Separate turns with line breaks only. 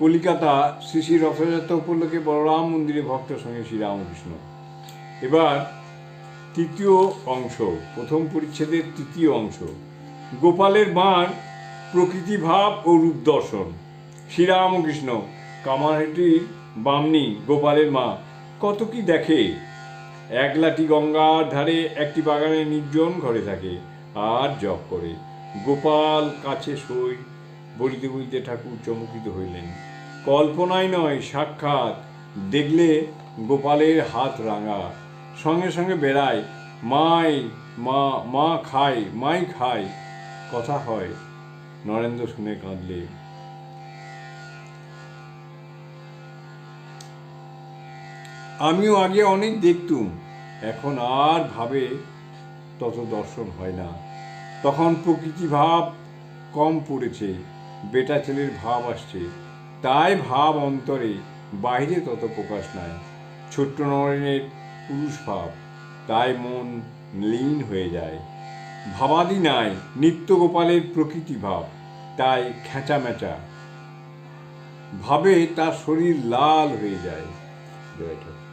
কলিকাতা শ্রী শ্রী রথযাত্রা উপলক্ষে বলরাম মন্দিরে ভক্ত সঙ্গে শ্রীরামকৃষ্ণ। এবার তৃতীয় অংশ, প্রথম পরিচ্ছেদের তৃতীয় অংশ। গোপালের মার প্রকৃতি ভাব ও রূপ দর্শন। শ্রীরামকৃষ্ণ কামারহাটির বামনি, গোপালের মা, কত কি দেখে? একলাটি গঙ্গার ধারে একটি বাগানে নির্জন ঘরে থাকে, আর জপ করে। গোপাল কাছে সই বলিতে বলিতে ঠাকুর চমকিত হইলেন। কল্পনাই নয়, সাক্ষাৎ। দেখলে গোপালের হাত রাঙা। সঙ্গে সঙ্গে বেড়ায়, মাই, মা মা খায়, মাই খায়। কথা হয়। নরেন্দ্র শুনে কাঁদলে। আমিও আগে অনেক দেখতুম, এখন আর ভাবে তত দর্শন হয় না। তখন প্রকৃতি ভাব কম পড়েছে। বেটা ছেলের ভাব আসছে। তাই ভাব অন্তরে বাইরে তত প্রকাশ নাই। ছোট্ট নরেনের পুরুষ ভাব, তাই মন লীন হয়ে যায়। ভাবাদি নাই নিত্য গোপালের প্রকৃতি ভাব, তাই খেঁচা মেচা ভাবে তার শরীর লাল হয়ে যায়। জয় ঠাকুর।